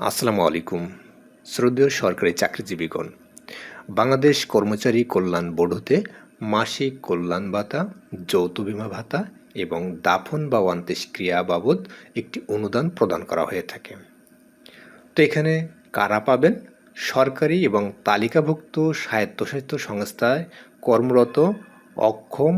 আসসালামু আলাইকুম, শ্রদ্ধেয় সরকারি চাকরিজীবীগণ। বাংলাদেশ কর্মচারী কল্যাণ বোর্ড হতে মাসিক কল্যাণ ভাতা, যৌথ বিমা ভাতা এবং দাফন বা অন্ত্যেষ্ক্রিয়া বাবদ একটি অনুদান প্রদান করা হয়ে থাকে। তো এখানে কারা পাবেন? সরকারি এবং তালিকাভুক্ত স্বায়ত্তশাসিত সংস্থায় কর্মরত, অক্ষম,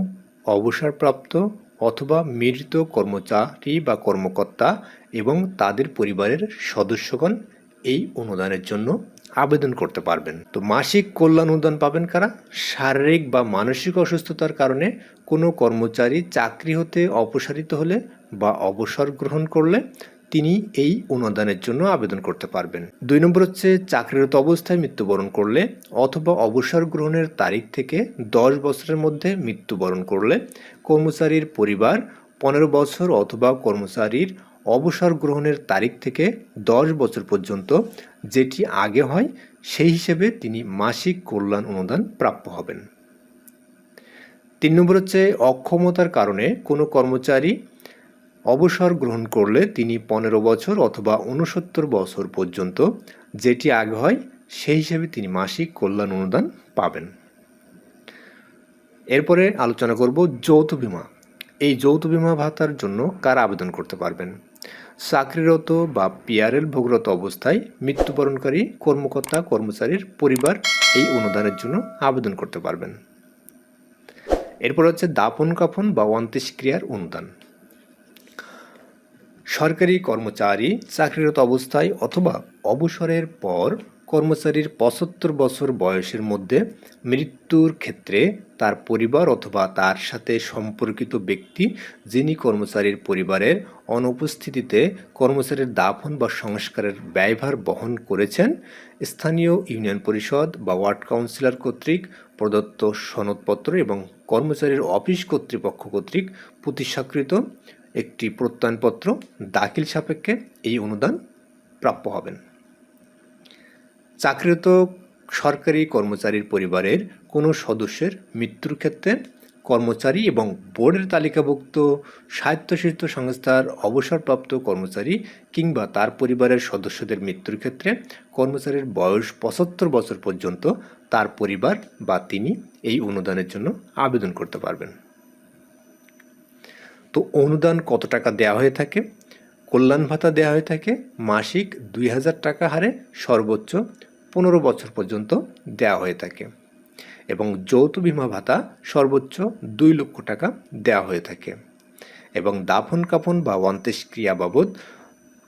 অবসরপ্রাপ্ত অথবা মৃত কর্মচারী বা কর্মকর্তা এবং তাদের পরিবারের সদস্যগণ এই অনুদানের জন্য আবেদন করতে পারবেন। তো মাসিক কল্যাণ অনুদান পাবেন কারা? শারীরিক বা মানসিক অসুস্থতার কারণে কোনো কর্মচারী চাকরি হতে অপসারিত হলে বা অবসর গ্রহণ করলে তিনি এই অনুদানের জন্য আবেদন করতে পারবেন। দুই নম্বর হচ্ছে চাকরিরত অবস্থায় মৃত্যুবরণ করলে অথবা অবসর গ্রহণের তারিখ থেকে দশ বছরের মধ্যে মৃত্যুবরণ করলে কর্মচারীর পরিবার পনেরো বছর অথবা কর্মচারীর অবসর গ্রহণের তারিখ থেকে দশ বছর পর্যন্ত যেটি আগে হয়, সেই হিসেবে তিনি মাসিক কল্যাণ অনুদান প্রাপ্য হবেন। তিন নম্বর হচ্ছে অক্ষমতার কারণে কোনো কর্মচারী অবসর গ্রহণ করলে তিনি পনেরো বছর অথবা উনসত্তর বছর পর্যন্ত যেটি আগে হয়, সেই হিসেবে তিনি মাসিক কল্যাণ অনুদান পাবেন। এরপরে আলোচনা করব যৌথ বিমা। এই যৌথ বিমা ভাতার জন্য কারা আবেদন করতে পারবেন? চাকরিরত বা পিয়ারেল ভোগরত অবস্থায় মৃত্যুবরণকারী কর্মকর্তা, কর্মচারীর পরিবার এই অনুদানের জন্য আবেদন করতে পারবেন। এরপর হচ্ছে দাপন কাফন বা অন্ত্যেষ্ক্রিয়ার অনুদান। সরকারি কর্মচারী চাকরিরত অবস্থায় অথবা অবসরের পর কর্মচারীর পঁচাত্তর বছর বয়সের মধ্যে মৃত্যুর ক্ষেত্রে তার পরিবার অথবা তার সাথে সম্পর্কিত ব্যক্তি যিনি কর্মচারীর পরিবারের অনুপস্থিতিতে কর্মচারীর দাফন বা সংস্কারের ব্যয়ভার বহন করেছেন, স্থানীয় ইউনিয়ন পরিষদ বা ওয়ার্ড কাউন্সিলর কর্তৃক প্রদত্ত সনদপত্র এবং কর্মচারীর অফিস কর্তৃপক্ষ কর্তৃক প্রতিস্বাকৃত একটি প্রত্যয়নপত্র দাখিল সাপেক্ষে এই অনুদান প্রাপ্য হবেন। চাকরিরত সরকারি কর্মচারীর পরিবারের কোনো সদস্যের মৃত্যুর ক্ষেত্রে কর্মচারী এবং বোর্ডের তালিকাভুক্ত স্বায়ত্তশাসিত সংস্থার অবসরপ্রাপ্ত কর্মচারী কিংবা তার পরিবারের সদস্যদের মৃত্যুর ক্ষেত্রে কর্মচারীর বয়স পঁচাত্তর বছর পর্যন্ত তার পরিবার বা তিনি এই অনুদানের জন্য আবেদন করতে পারবেন। তো অনুদান কত টাকা দেওয়া হয়ে থাকে? কল্যাণ ভাতা দেওয়া হয়ে থাকে, মাসিক দুই হাজার টাকা হারে সর্বোচ্চ পনেরো বছর পর্যন্ত দেওয়া হয়ে থাকে। এবং যৌথ বিমা ভাতা সর্বোচ্চ দুই লক্ষ টাকা দেওয়া হয়ে থাকে। এবং দাফন, কাফন বা অন্ত্যেষ্ক্রিয়া বাবদ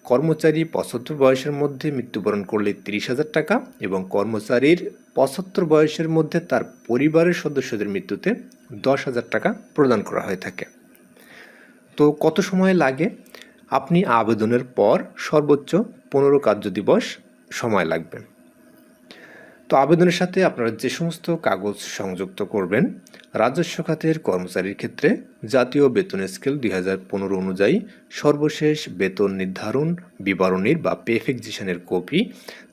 কর্মচারী পঁচাত্তর বয়সের মধ্যে মৃত্যুবরণ করলে তিরিশ হাজার টাকা এবং কর্মচারীর পঁচাত্তর বয়সের মধ্যে তার পরিবারের সদস্যদের মৃত্যুতে দশ হাজার টাকা প্রদান করা হয়ে থাকে। তো কত সময় লাগে? আপনি আবেদনের পর সর্বোচ্চ পনেরো কার্য দিবস সময় লাগবে। তো আবেদনের সাথে আপনারা যে সমস্ত কাগজ সংযুক্ত করবেন, রাজস্ব খাতের কর্মচারীর ক্ষেত্রে জাতীয় বেতন স্কেল দুই হাজার পনেরো অনুযায়ী সর্বশেষ বেতন নির্ধারণ, বিবরণীর বা পেফেকজিশনের কপি,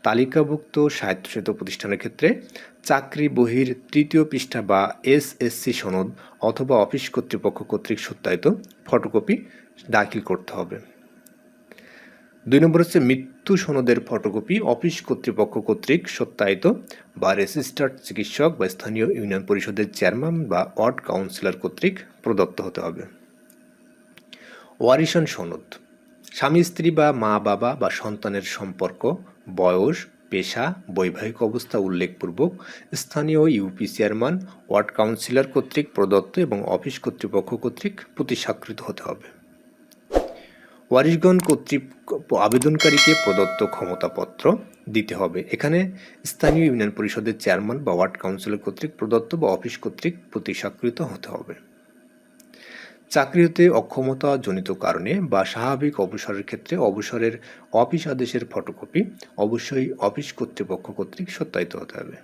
তালিকাভুক্ত স্বায়ত্তশাসিত প্রতিষ্ঠানের ক্ষেত্রে চাকরি বহির তৃতীয় পৃষ্ঠা বা এসএসসি সনদ অথবা অফিস কর্তৃপক্ষ কর্তৃক সত্যায়িত ফটোকপি দাখিল করতে হবে। দুই নম্বর হচ্ছে মৃত্যু সনদের ফটোকপি অফিস কর্তৃপক্ষ কর্তৃক সত্যায়িত বা রেজিস্টার্ড চিকিৎসক বা স্থানীয় ইউনিয়ন পরিষদের চেয়ারম্যান বা ওয়ার্ড কাউন্সিলর কর্তৃক প্রদত্ত হতে হবে। ওয়ারিশন সনদ। স্বামী, স্ত্রী বা মা, বাবা বা সন্তানের সম্পর্ক, বয়স, পেশা, বৈবাহিক অবস্থা উল্লেখপূর্বক স্থানীয় ইউপি চেয়ারম্যান ওয়ার্ড কাউন্সিলর কর্তৃক প্রদত্ত এবং অফিস কর্তৃপক্ষ কর্তৃক প্রতিস্বাকৃত হতে হবে। ওয়ারিশগণ কর্তৃক আবেদনকারীকে প্রদত্ত ক্ষমতাপত্র দিতে হবে। এখানে স্থানীয় ইউনিয়ন পরিষদের চেয়ারম্যান বা ওয়ার্ড কাউন্সিলর কর্তৃক প্রদত্ত বা অফিস কর্তৃক প্রতিস্বাকৃত হতে হবে। চাকরি হতে অক্ষমতা জনিত কারণে বা স্বাভাবিক অবসরের ক্ষেত্রে অবসরের অফিস আদেশের ফটোকপি অবশ্যই অফিস কর্তৃপক্ষ কর্তৃক সত্যায়িত হতে হবে।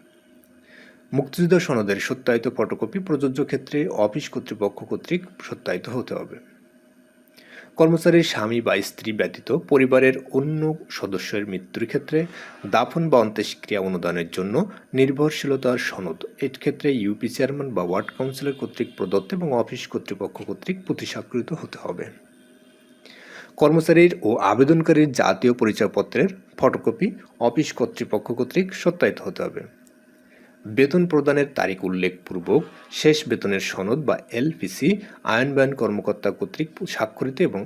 মুক্তিযুদ্ধ সনদের সত্যায়িত ফটোকপি প্রযোজ্য ক্ষেত্রে অফিস কর্তৃপক্ষ কর্তৃক সত্যায়িত হতে হবে। কর্মচারীর স্বামী বা স্ত্রী ব্যতীত পরিবারের অন্য সদস্যের মৃত্যুর ক্ষেত্রে দাফন বা অন্ত্যেষ্ক্রিয়া অনুদানের জন্য নির্ভরশীলতার সনদ। এর ক্ষেত্রে ইউপি চেয়ারম্যান বা ওয়ার্ড কাউন্সিলর কর্তৃক প্রদত্ত এবং অফিস কর্তৃপক্ষ কর্তৃক প্রতিস্বাকৃত হতে হবে। কর্মচারীর ও আবেদনকারীর জাতীয় পরিচয়পত্রের ফটোকপি অফিস কর্তৃপক্ষ কর্তৃক সত্যায়িত হতে হবে। বেতন প্রদানের তারিখ উল্লেখপূর্বক শেষ বেতনের সনদ বা এলপিসি আইনবায়ন কর্মকর্তা কর্তৃক স্বাক্ষরিত এবং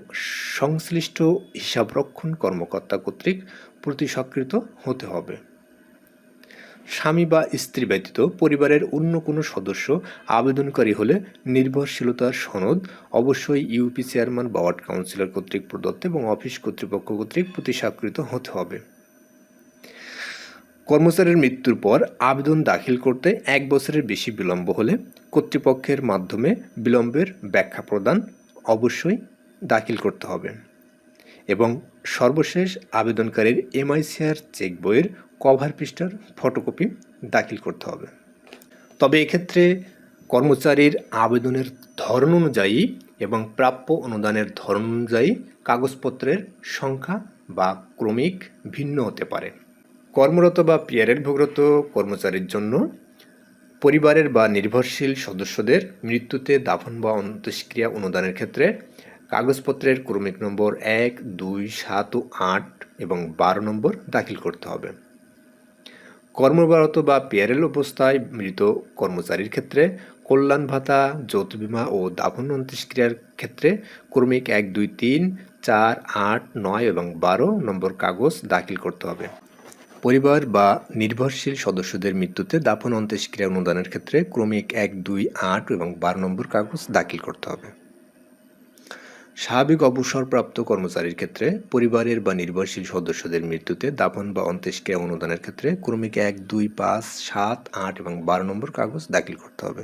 সংশ্লিষ্ট হিসাবরক্ষণ কর্মকর্তা কর্তৃক প্রতিস্বাকৃত হতে হবে। স্বামী বা স্ত্রী ব্যতীত পরিবারের অন্য কোনো সদস্য আবেদনকারী হলে নির্ভরশীলতার সনদ অবশ্যই ইউপি চেয়ারম্যান বা ওয়ার্ড কাউন্সিলর কর্তৃক প্রদত্ত এবং অফিস কর্তৃপক্ষ কর্তৃক প্রতিস্বাকৃত হতে হবে। কর্মচারীর মৃত্যুর পর আবেদন দাখিল করতে এক বছরের বেশি বিলম্ব হলে কর্তৃপক্ষের মাধ্যমে বিলম্বের ব্যাখ্যা প্রদান অবশ্যই দাখিল করতে হবে। এবং সর্বশেষ আবেদনকারীর এমআইসিআর চেক বইয়ের কভার পৃষ্ঠার ফটোকপি দাখিল করতে হবে। তবে এক্ষেত্রে কর্মচারীর আবেদনের ধরন অনুযায়ী এবং প্রাপ্য অনুদানের ধরন অনুযায়ী কাগজপত্রের সংখ্যা বা ক্রমিক ভিন্ন হতে পারে। কর্মরত বা পিয়ারের ভোগরত কর্মচারীর জন্য পরিবারের বা নির্ভরশীল সদস্যদের মৃত্যুতে দাফন বা অন্ত্যেষ্ক্রিয়া অনুদানের ক্ষেত্রে কাগজপত্রের ক্রমিক নম্বর এক, দুই, সাত ও আট এবং বারো নম্বর দাখিল করতে হবে। কর্মরত বা পিয়ারেল অবস্থায় মৃত কর্মচারীর ক্ষেত্রে কল্যাণ ভাতা, যৌথ বিমা ও দাফন অন্ত্যেষ্ক্রিয়ার ক্ষেত্রে ক্রমিক এক, দুই, তিন, চার, আট, নয় এবং বারো নম্বর কাগজ দাখিল করতে হবে। পরিবার বা নির্ভরশীল সদস্যদের মৃত্যুতে দাফন অন্ত্যেষ্ক্রিয়া অনুদানের ক্ষেত্রে ক্রমিক এক, দুই, আট এবং বারো নম্বর কাগজ দাখিল করতে হবে। স্বাভাবিক অবসরপ্রাপ্ত কর্মচারীর ক্ষেত্রে পরিবারের বা নির্ভরশীল সদস্যদের মৃত্যুতে দাফন বা অন্ত্যেষ্ক্রিয়া অনুদানের ক্ষেত্রে ক্রমিক এক, দুই, পাঁচ, সাত, আট এবং বারো নম্বর কাগজ দাখিল করতে হবে।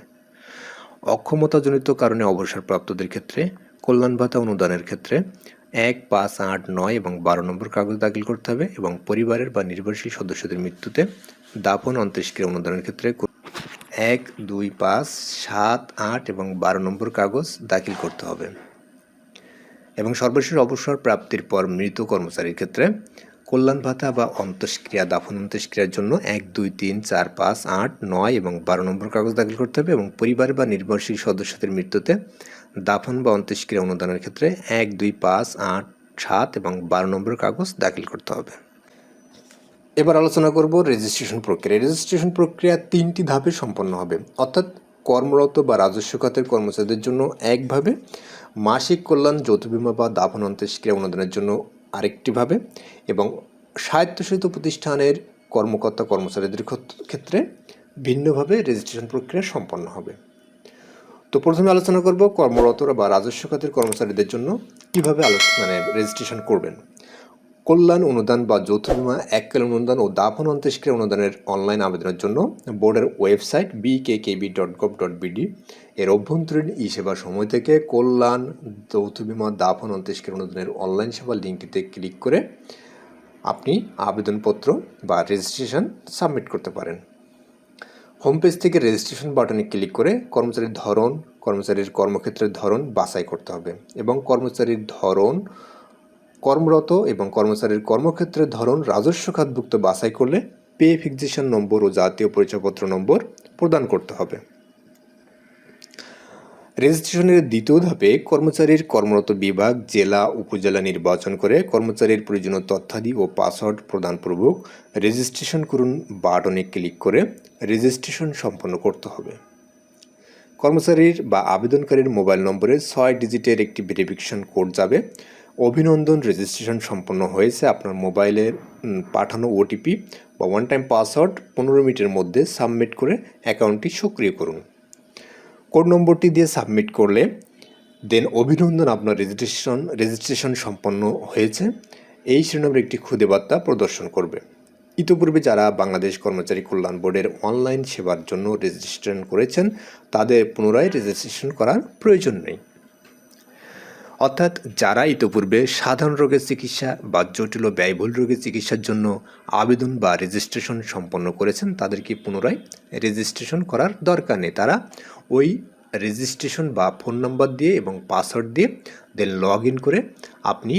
অক্ষমতাজনিত কারণে অবসরপ্রাপ্তদের ক্ষেত্রে কল্যাণ ভাতা অনুদানের ক্ষেত্রে এক, পাঁচ, আট, নয় এবং বারো নম্বর কাগজ দাখিল করতে হবে এবং পরিবারের বা নির্ভরশীল সদস্যদের মৃত্যুতে দাপন অন্ত্যেষ্ক্রিয়া অনুদানের ক্ষেত্রে এক, দুই, পাঁচ, সাত, আট এবং বারো নম্বর কাগজ দাখিল করতে হবে। এবং সর্বশেষ অবসর প্রাপ্তির পর মৃত কর্মচারীর ক্ষেত্রে কল্যাণ ভাতা বা অন্ত্যেষ্ক্রিয়া দাফন অন্ত্যেষ্ক্রিয়ার জন্য এক, দুই, তিন, চার, পাঁচ, আট, নয় এবং বারো নম্বর কাগজ দাখিল করতে হবে এবং পরিবার বা নির্ভরশীল সদস্যদের মৃত্যুতে দাফন বা অন্ত্যেষ্ক্রিয়া অনুদানের ক্ষেত্রে এক, দুই, পাঁচ, আট, সাত এবং বারো নম্বর কাগজ দাখিল করতে হবে। এবার আলোচনা করব রেজিস্ট্রেশন প্রক্রিয়া। রেজিস্ট্রেশন প্রক্রিয়া তিনটি ধাপে সম্পন্ন হবে। অর্থাৎ কর্মরত বা রাজস্ব খাতের কর্মচারীদের জন্য একভাবে মাসিক কল্যাণ, যৌথ বিমা বা দাফন অন্ত্যেষ্ক্রিয়া অনুদানের জন্য আরেকটিভাবে এবং স্বায়ত্তশাসিত প্রতিষ্ঠানের কর্মকর্তা কর্মচারীদের ক্ষেত্রে ভিন্নভাবে রেজিস্ট্রেশন প্রক্রিয়া সম্পন্ন হবে। তো প্রথমে আলোচনা করব কর্মরতরা বা রাজস্ব খাতের কর্মচারীদের জন্য কীভাবে মানে রেজিস্ট্রেশন করবেন। কল্যাণ অনুদান বা যৌথ বিমা এককালীন অনুদান ও দাফন অন্ত্যেষ্ক্রিয়া অনুদানের অনলাইন আবেদনের জন্য বোর্ডের website BKKB dot gov dot BD এর অভ্যন্তরীণ ই সেবা সময় থেকে কল্যাণ যৌথ বিমা দাফন অন্ত্যেষ্ক্রিয়া অনুদানের অনলাইন সেবা লিঙ্কটিতে ক্লিক করে আপনি আবেদনপত্র বা রেজিস্ট্রেশন সাবমিট করতে পারেন। হোম পেজ থেকে রেজিস্ট্রেশন বাটনে ক্লিক করে কর্মচারীর ধরন, কর্মচারীর কর্মক্ষেত্রের ধরন বাছাই করতে হবে এবং কর্মচারীর ধরন কর্মরত এবং কর্মচারীর কর্মক্ষেত্রের ধরন রাজস্ব খাতভুক্ত বাছাই করলে পে ফিক্সেশন নম্বর ও জাতীয় পরিচয়পত্র নম্বর প্রদান করতে হবে। রেজিস্ট্রেশনের দ্বিতীয় ধাপে কর্মচারীর কর্মরত বিভাগ, জেলা, উপজেলা নির্বাচন করে কর্মচারীর প্রয়োজনীয় তথ্যাদি ও পাসওয়ার্ড প্রদানপূর্বক রেজিস্ট্রেশন করুন বাটনে ক্লিক করে রেজিস্ট্রেশন সম্পন্ন করতে হবে। কর্মচারীর বা আবেদনকারীর মোবাইল নম্বরে ছয় ডিজিটের একটি ভেরিফিকেশন কোড যাবে। অভিনন্দন রেজিস্ট্রেশন সম্পন্ন হয়েছে। আপনার মোবাইলে পাঠানো ওটিপি বা ওয়ান টাইম পাসওয়ার্ড পনেরো মিনিটের মধ্যে সাবমিট করে অ্যাকাউন্টটি সক্রিয় করুন। কোড নম্বরটি দিয়ে সাবমিট করলে দেন অভিনন্দন, আপনার রেজিস্ট্রেশন রেজিস্ট্রেশন সম্পন্ন হয়েছে। এই শিরোনামের একটি খুদে বার্তা প্রদর্শন করবে। ইতিপূর্বে যারা বাংলাদেশ কর্মচারী কল্যাণ বোর্ডের অনলাইন সেবার জন্য রেজিস্ট্রেশন করেছেন, তাদের পুনরায় রেজিস্ট্রেশন করার প্রয়োজন নেই। অর্থাৎ যারা ইতোপূর্বে সাধারণ রোগের চিকিৎসা বা জটিল ব্যয়বহুল রোগের চিকিৎসার জন্য আবেদন বা রেজিস্ট্রেশন সম্পন্ন করেছেন, তাদেরকে পুনরায় রেজিস্ট্রেশন করার দরকার নেই। তারা ওই রেজিস্ট্রেশন বা ফোন নাম্বার দিয়ে এবং পাসওয়ার্ড দিয়ে দেন লগ ইন করে আপনি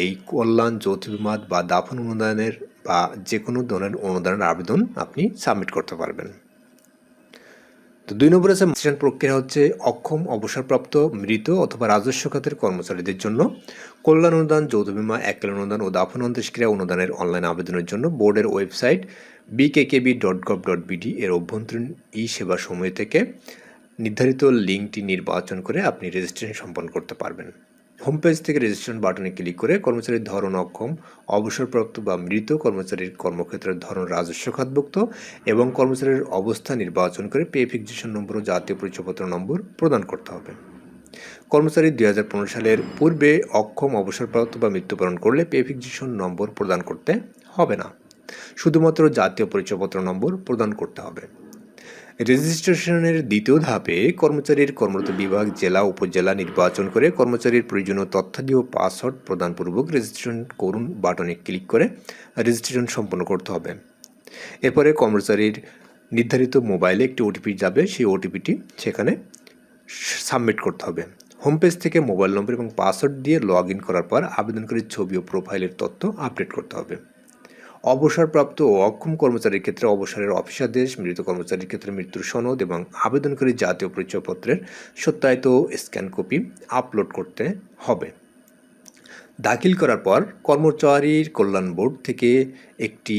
এই কল্যাণ, যৌথ বিমাদ বা দাফন অনুদানের বা যে কোনো ধরনের অনুদানের আবেদন আপনি সাবমিট করতে পারবেন। তো দুই নম্বর আছে মাস্টার প্রক্রিয়া হচ্ছে অক্ষম, অবসরপ্রাপ্ত, মৃত অথবা রাজস্ব খাতের কর্মচারীদের জন্য কল্যাণ অনুদান, যৌথ বিমা একল অনুদান ও দাফন অন্ত্যেষ্ক্রিয়া অনুদানের অনলাইন আবেদনের জন্য বোর্ডের website BKKB dot gov dot BD এর অভ্যন্তরীণ ই সেবা সময় থেকে নির্ধারিত লিঙ্কটি নির্বাচন করে আপনি রেজিস্ট্রেশন সম্পন্ন করতে পারবেন। হোম পেজ থেকে রেজিস্ট্রেশন বাটনে ক্লিক করে কর্মচারীর ধরন অক্ষম, অবসরপ্রাপ্ত বা মৃত কর্মচারীর কর্মক্ষেত্রের ধরন রাজস্ব খাতভুক্ত এবং কর্মচারীর অবস্থা নির্বাচন করে পে ফিক্সেশন নম্বর ও জাতীয় পরিচয়পত্র নম্বর প্রদান করতে হবে। কর্মচারী দুই হাজার পনেরো সালের পূর্বে অক্ষম, অবসরপ্রাপ্ত বা মৃত্যুবরণ করলে পে ফিক্সেশন নম্বর প্রদান করতে হবে না। শুধুমাত্র জাতীয় পরিচয়পত্র নম্বর প্রদান করতে হবে। রেজিস্ট্রেশনের দ্বিতীয় ধাপে কর্মচারীর কর্মরত বিভাগ, জেলা, উপজেলা নির্বাচন করে কর্মচারীর প্রয়োজনীয় তথ্যাদি ও পাসওয়ার্ড প্রদানপূর্বক রেজিস্ট্রেশন করুন বাটনে ক্লিক করে রেজিস্ট্রেশন সম্পন্ন করতে হবে। এরপরে কর্মচারীর নির্ধারিত মোবাইলে একটি ওটিপি যাবে, সেই ওটিপিটি সেখানে সাবমিট করতে হবে। হোম পেজ থেকে মোবাইল নম্বর এবং পাসওয়ার্ড দিয়ে লগ ইন করার পর আবেদনকারীর ছবি ও প্রোফাইলের তথ্য আপডেট করতে হবে। অবসরপ্রাপ্ত ও অক্ষম কর্মচারীর ক্ষেত্রে অবসরের অফিসাদেশ মৃত কর্মচারীর ক্ষেত্রে মৃত্যুর সনদ এবং আবেদনকারী জাতীয় পরিচয়পত্রের সত্যায়িত স্ক্যান কপি আপলোড করতে হবে। দাখিল করার পর কর্মচারীর কল্যাণ বোর্ড থেকে একটি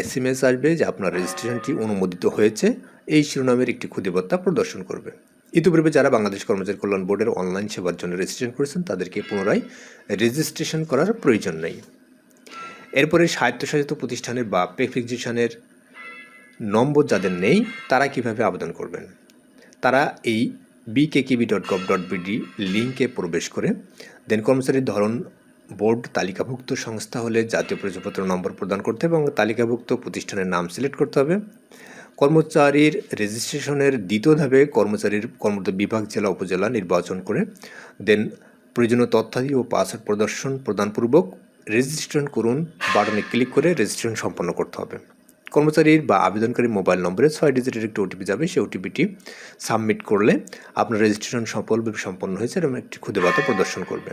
এস এম এস আসবে যে আপনার রেজিস্ট্রেশনটি অনুমোদিত হয়েছে। এই শিরোনামের একটি খুদেবার্তা প্রদর্শন করবে। ইতিপূর্বে যারা বাংলাদেশ কর্মচারী কল্যাণ বোর্ডের অনলাইন সেবার জন্য রেজিস্ট্রেশন করেছেন, তাদেরকে পুনরায় রেজিস্ট্রেশন করার প্রয়োজন নেই। এরপরে স্বায়ত্তশাসিত প্রতিষ্ঠানের বা প্রেফিকজিশনের নম্বর যাদের নেই, তারা কীভাবে আবেদন করবেন? তারা এই BKKB dot gov dot BD লিঙ্কে প্রবেশ করে দেন কর্মচারীর ধরন বোর্ড তালিকাভুক্ত সংস্থা হলে জাতীয় পরিচয়পত্র নম্বর প্রদান করতে হবে এবং তালিকাভুক্ত প্রতিষ্ঠানের নাম সিলেক্ট করতে হবে। কর্মচারীর রেজিস্ট্রেশনের দ্বিতীয় ধাপে কর্মচারীর কর্মরত বিভাগ, জেলা, উপজেলা নির্বাচন করে দেন প্রয়োজনীয় তথ্যাদি ও পাসওয়ার্ড প্রদর্শন প্রদানপূর্বক রেজিস্ট্রেশন করুন, বাটনে ক্লিক করে রেজিস্ট্রেশন সম্পন্ন করতে হবে। কর্মচারীর বা আবেদনকারী মোবাইল নম্বরে ছয় ডিজিটের একটি ওটিপি যাবে, সেই ওটিপিটি সাবমিট করলে আপনার রেজিস্ট্রেশন সফলভাবে সম্পন্ন হয়েছে এবং একটি খুদে বার্তা প্রদর্শন করবে।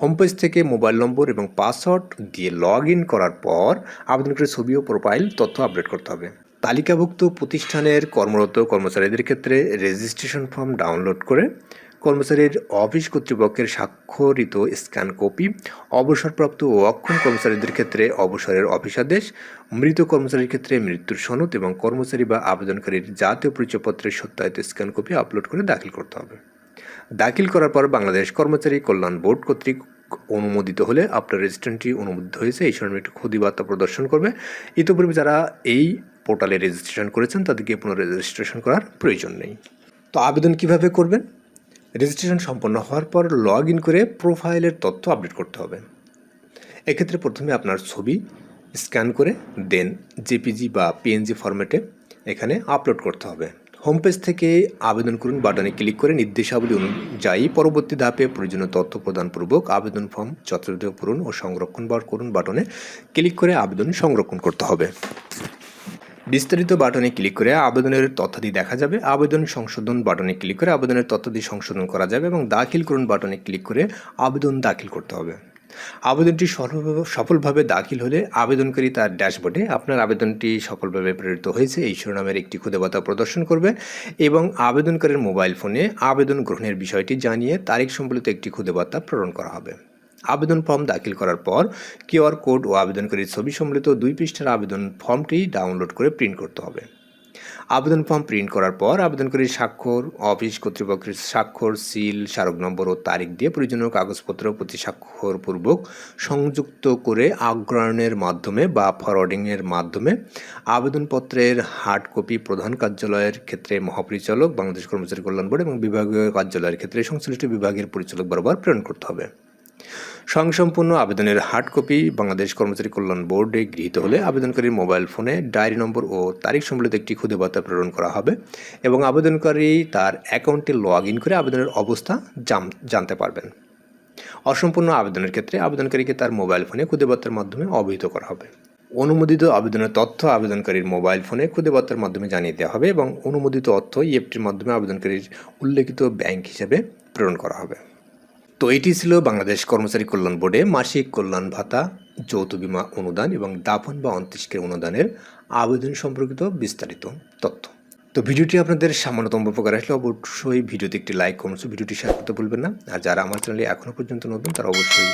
হোম পেজ থেকে মোবাইল নম্বর এবং পাসওয়ার্ড দিয়ে লগ ইন করার পর আবেদনকারীর ছবি ও প্রোফাইল তথ্য আপডেট করতে হবে। তালিকাভুক্ত প্রতিষ্ঠানের কর্মরত কর্মচারীদের ক্ষেত্রে রেজিস্ট্রেশন ফর্ম ডাউনলোড করে কর্মচারীর অফিস কর্তৃপক্ষের স্বাক্ষরিত স্ক্যান কপি, অবসরপ্রাপ্ত ও অক্ষম কর্মচারীদের ক্ষেত্রে অবসরের অফিসাদেশ, মৃত কর্মচারীর ক্ষেত্রে মৃত্যুর সনদ এবং কর্মচারী বা আবেদনকারীর জাতীয় পরিচয়পত্রের সত্যায়িত স্ক্যান কপি আপলোড করে দাখিল করতে হবে। দাখিল করার পর বাংলাদেশ কর্মচারী কল্যাণ বোর্ড কর্তৃক অনুমোদিত হলে আপনার রেজিস্ট্রেন্টটি অনুমোদিত হয়েছে, এই সময় একটি ক্ষতি বার্তা প্রদর্শন করবে। ইতিপূর্বে যারা এই পোর্টালে রেজিস্ট্রেশন করেছেন, তাদেরকে পুনঃ রেজিস্ট্রেশন করার প্রয়োজন নেই। তো আবেদন কীভাবে করবেন? রেজিস্ট্রেশন সম্পন্ন হওয়ার পর লগ ইন করে প্রোফাইলের তথ্য আপডেট করতে হবে। এক্ষেত্রে প্রথমে আপনার ছবি স্ক্যান করে দেন জেপিজি বা পিএনজি ফরম্যাটে এখানে আপলোড করতে হবে। হোম পেজ থেকে আবেদন করুন বাটনে ক্লিক করে নির্দেশাবলী অনুযায়ী পরবর্তী ধাপে প্রয়োজনীয় তথ্য প্রদানপূর্বক আবেদন ফর্ম যথাযথ পূরণ ও সংরক্ষণ বার করুন বাটনে ক্লিক করে আবেদন সংরক্ষণ করতে হবে। বিস্তারিত বাটনে ক্লিক করে আবেদনের তথ্যাদি দেখা যাবে। আবেদন সংশোধন বাটনে ক্লিক করে আবেদনের তথ্যাদি সংশোধন করা যাবে এবং দাখিল করুন বাটনে ক্লিক করে আবেদন দাখিল করতে হবে। আবেদনটি সফলভাবে দাখিল হলে আবেদনকারী তার ড্যাশবোর্ডে আপনার আবেদনটি সফলভাবে প্রেরিত হয়েছে, এই শিরোনামের একটি খুদেবার্তা প্রদর্শন করবে এবং আবেদনকারীর মোবাইল ফোনে আবেদন গ্রহণের বিষয়টি জানিয়ে তারিখ সম্বলিত একটি খুদেবার্তা প্রেরণ করা হবে। আবেদন ফর্ম দাখিল করার পর কিউআর কোড ও আবেদনকারীর ছবি সম্বলিত দুই পৃষ্ঠার আবেদন ফর্মটি ডাউনলোড করে প্রিন্ট করতে হবে। আবেদন ফর্ম প্রিন্ট করার পর আবেদনকারীর স্বাক্ষর, অফিস কর্তৃপক্ষের স্বাক্ষর, সিল, স্মারক নম্বর ও তারিখ দিয়ে প্রয়োজনীয় কাগজপত্র প্রতি স্বাক্ষরপূর্বক সংযুক্ত করে আগ্রহণের মাধ্যমে বা ফরওয়ার্ডিংয়ের মাধ্যমে আবেদনপত্রের হার্ড কপি প্রধান কার্যালয়ের ক্ষেত্রে মহাপরিচালক, বাংলাদেশ কর্মচারী কল্যাণ বোর্ড এবং বিভাগীয় কার্যালয়ের ক্ষেত্রে সংশ্লিষ্ট বিভাগের পরিচালক বরাবর প্রেরণ করতে হবে। স্বয়ংসম্পূর্ণ আবেদনের হার্ড কপি বাংলাদেশ কর্মচারী কল্যাণ বোর্ডে গৃহীত হলে আবেদনকারীর মোবাইল ফোনে ডায়েরি নম্বর ও তারিখ সম্বলিত একটি খুদে বার্তা প্রেরণ করা হবে এবং আবেদনকারী তার অ্যাকাউন্টে লগ ইন করে আবেদনের অবস্থা জানতে পারবেন। অসম্পূর্ণ আবেদনের ক্ষেত্রে আবেদনকারীকে তার মোবাইল ফোনে খুদে বার্তার মাধ্যমে অবহিত করা হবে। অনুমোদিত আবেদনের তথ্য আবেদনকারীর মোবাইল ফোনে খুদে বার্তার মাধ্যমে জানিয়ে দেওয়া হবে এবং অনুমোদিত অর্থ ইএফটির মাধ্যমে আবেদনকারীর উল্লেখিত ব্যাংক হিসেবে প্রেরণ করা হবে। তো এটি ছিল বাংলাদেশ কর্মচারী কল্যাণ বোর্ডে মাসিক কল্যাণ ভাতা, যৌথ বিমা অনুদান এবং দাফন বা অন্ত্যেষ্টিক্রিয়া অনুদানের আবেদন সম্পর্কিত বিস্তারিত তথ্য। তো ভিডিওটি আপনাদের সামান্যতম উপকার আসলে অবশ্যই ভিডিওতে একটি লাইক কমেন্টস ভিডিওটি শেয়ার করতে ভুলবেন না। আর যারা আমার চ্যানেলে এখনও পর্যন্ত নতুন, তারা অবশ্যই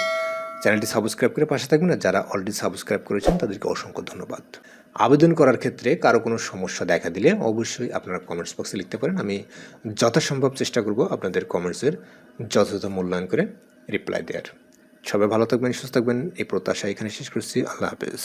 চ্যানেলটি সাবস্ক্রাইব করে পাশে থাকবেন। আর যারা অলরেডি সাবস্ক্রাইব করেছেন, তাদেরকে অসংখ্য ধন্যবাদ। আবেদন করার ক্ষেত্রে কারও কোনো সমস্যা দেখা দিলে অবশ্যই আপনারা কমেন্টস বক্সে লিখতে পারেন। আমি যথাসম্ভব চেষ্টা করব আপনাদের কমেন্টসের যথাযথ মূল্যায়ন করে রিপ্লাই দেওয়ার। সবাই ভালো থাকবেন, সুস্থ থাকবেন। এই প্রত্যাশা এখানে শেষ করছি। আল্লাহ হাফেজ।